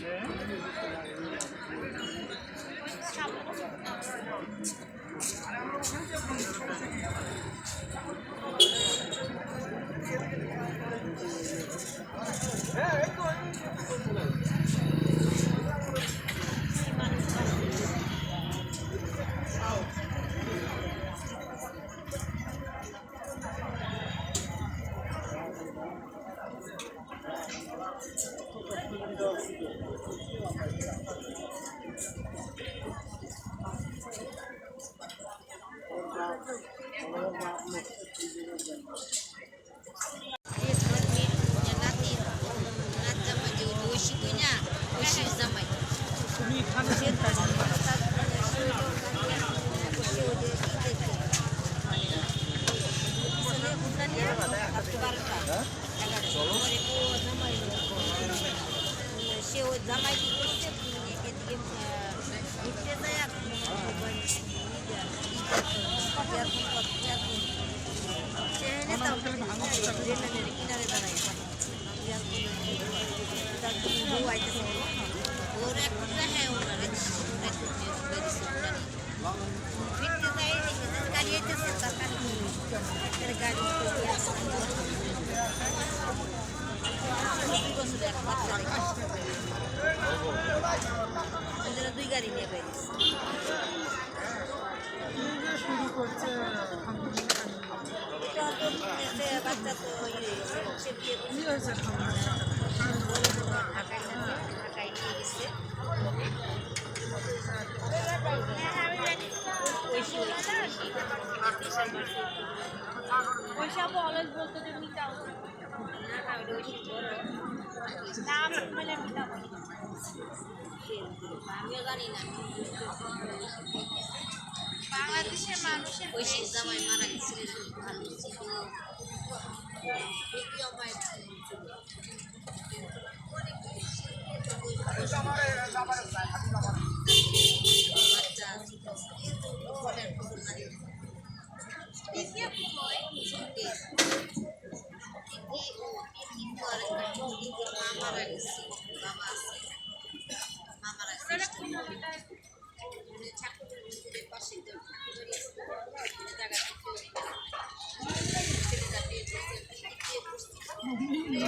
Yeah. জামাই কি করছে এদিকে ঘুরতে যায় ওর একটা হ্যাঁ ওরা ফিরতে যায় গাড়ি এসেছে তার কাছে গাড়ি আসছে গাড়ি নিয়ে বেরিয়েছি। বাচ্চা তো ইয়ে হয়েছে ঢাকায় নিয়ে গেছে পয়সা বাংলাদেশের মানুষের ওই জামাই মারা গেছিল ভালো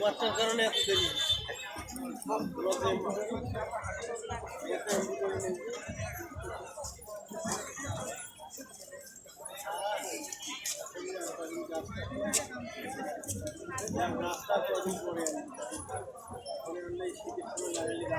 বাচ্চার কারণে এত দেরি। রাস্তা কদিন পরে শীতের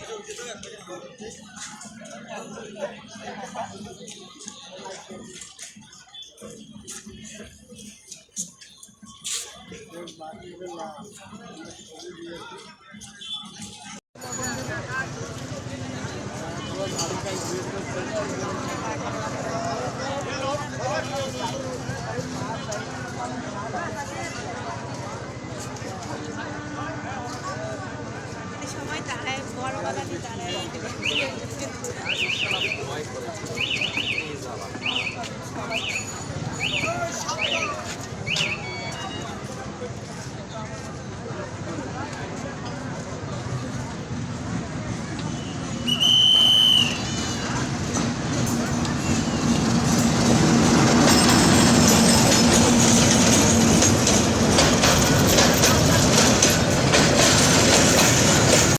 Thank you.